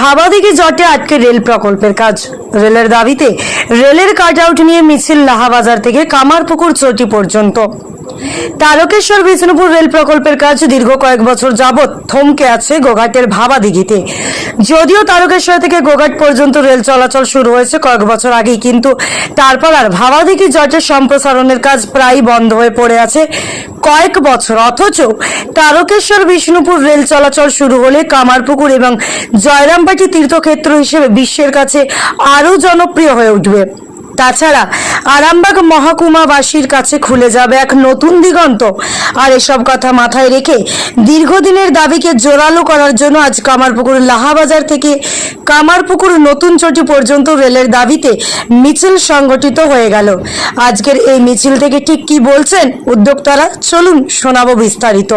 ভাবাদিকে জটে আটকে রেল প্রকল্পের কাজ। রেলের দাবিতে রেলের কাট আউট নিয়ে মিছিল লাহাবাজার থেকে কামারপুকুর চটি পর্যন্ত। তারকেশ্বর, বিষ্ণুপুর রেল প্রকল্পের কাজ দীর্ঘ কয়েক বছর যাবৎ থমকে আছে গোঘাটের ভাবাদিঘিতে যদিও তারকেশ্বর থেকে গোঘাট পর্যন্ত রেল চলাচল শুরু হয়েছে কয়েক বছর আগেই, কিন্তু তারপর আর ভাবাদিঘি জটের সম্প্রসারণের কাজ প্রায় বন্ধ হয়ে পড়ে আছে। কয়েক বছর। অথচ তারকেশ্বর, বিষ্ণুপুর রেল চলাচল শুরু হলে কামারপুকুর এবং জয়রামবাটি তীর্থক্ষেত্র হিসেবে বিশ্বের কাছে আরও জনপ্রিয় হয়ে উঠবে। তাছাড়া আরামবাগ মহকুমাবাসীর কাছে খুলে যাবে এক নতুন দিগন্ত। আর এসব কথা মাথায় রেখে দীর্ঘদিনের দাবিকে জোরালো করার জন্য আজ কামারপুকুর লাহাবাজার থেকে কামারপুকুর নতুন চটি পর্যন্ত রেলের দাবিতে মিছিল সংগঠিত হয়ে গেল। আজকের এই মিছিল থেকে ঠিক কি বলছেন উদ্যোক্তারা? চলুন শোনাবো বিস্তারিত।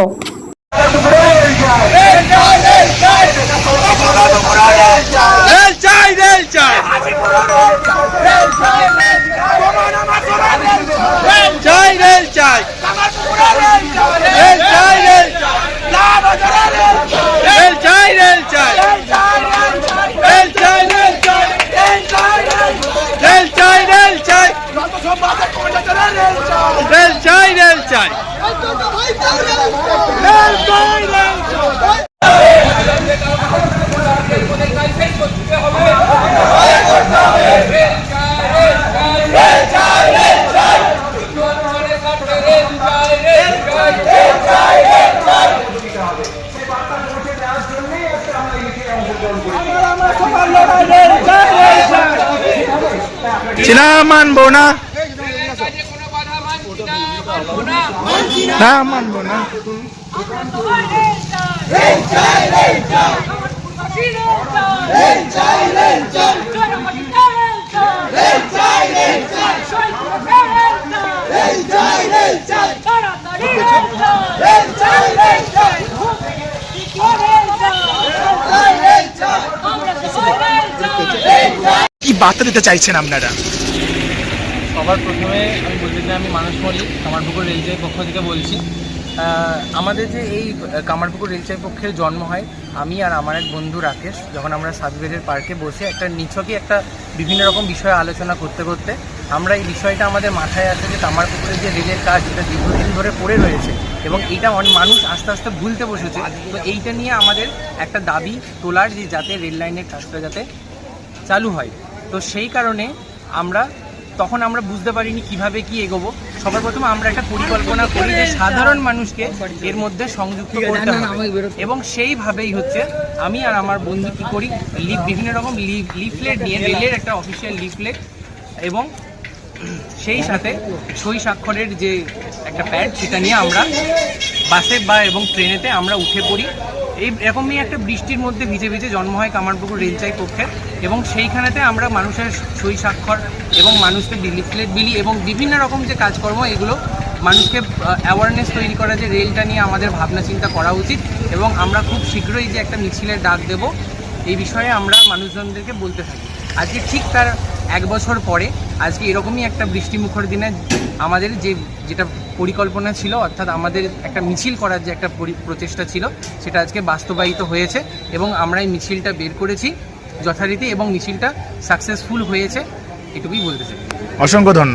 যায়। চিনামান বোনা। না কি বার্তা দিতে চাইছেন আপনারা? সবার প্রথমে আমি বলতে চাই, আমি মানুষ মল্লিক কামারপুকুর রেলচাই পক্ষ থেকে বলছি। আমাদের যে এই কামারপুকুর রেলচাই পক্ষের জন্ম হয়, আমি আর আমার এক বন্ধু রাকেশ, যখন আমরা সাবগ্রেডের পার্কে বসে একটা নিছকই একটা বিভিন্ন রকম বিষয়ে আলোচনা করতে করতে, আমরা এই বিষয়টা আমাদের মাথায় আসে যে কামারপুকুরের যে রেলের কাজ এটা দীর্ঘদিন ধরে পড়ে রয়েছে এবং এইটা অনেক মানুষ আস্তে আস্তে ভুলতে বসেছে। তো এইটা নিয়ে আমাদের একটা দাবি তোলার যে যাতে রেল লাইনের কাজটা যাতে চালু হয়। তো সেই কারণে আমরা তখন আমরা বুঝতে পারিনি কীভাবে কি এগোবো। সবার প্রথমে আমরা একটা পরিকল্পনা করি যে সাধারণ মানুষকে এর মধ্যে সংযুক্ত করতে হবে। এবং সেইভাবেই হচ্ছে আমি আর আমার বন্ধু কি করি লিফ বিভিন্ন রকম লিফলেট নিয়ে রেলের একটা অফিসিয়াল লিফলেট এবং সেই সাথে সই স্বাক্ষরের যে একটা প্যাড সেটা নিয়ে আমরা বাসে বা এবং ট্রেনেতে আমরা উঠে পড়ি। এই এরকমই একটা বৃষ্টির মধ্যে ভিজে ভিজে জন্ম হয় কামারপুকুর রেলচাই পক্ষে। এবং সেইখানেতে আমরা মানুষের সই স্বাক্ষর এবং মানুষকে লিফলেট বিলি এবং বিভিন্ন রকম যে কাজকর্ম, এগুলো মানুষকে অ্যাওয়ারনেস তৈরি করা যে রেলটা নিয়ে আমাদের ভাবনা চিন্তা করা উচিত এবং আমরা খুব শীঘ্রই যে একটা মিছিলের ডাক দেব, এই বিষয়ে আমরা মানুষজনদেরকে বলতে থাকি। আজকে ঠিক তার এক বছর পরে, আজকে এরকমই একটা বৃষ্টিমুখর দিনে আমাদের যে, যেটা পরিকল্পনা ছিল, অর্থাৎ আমাদের একটা মিছিল করার যে একটা পরি- প্রচেষ্টা ছিল, সেটা আজকে বাস্তবায়িত হয়েছে এবং আমরা এই মিছিলটা বের করেছি যথারীতি এবং মিছিলটা সাকসেসফুল হয়েছে, এটুকুই বলতে চাই। অসংখ্য ধন্যবাদ।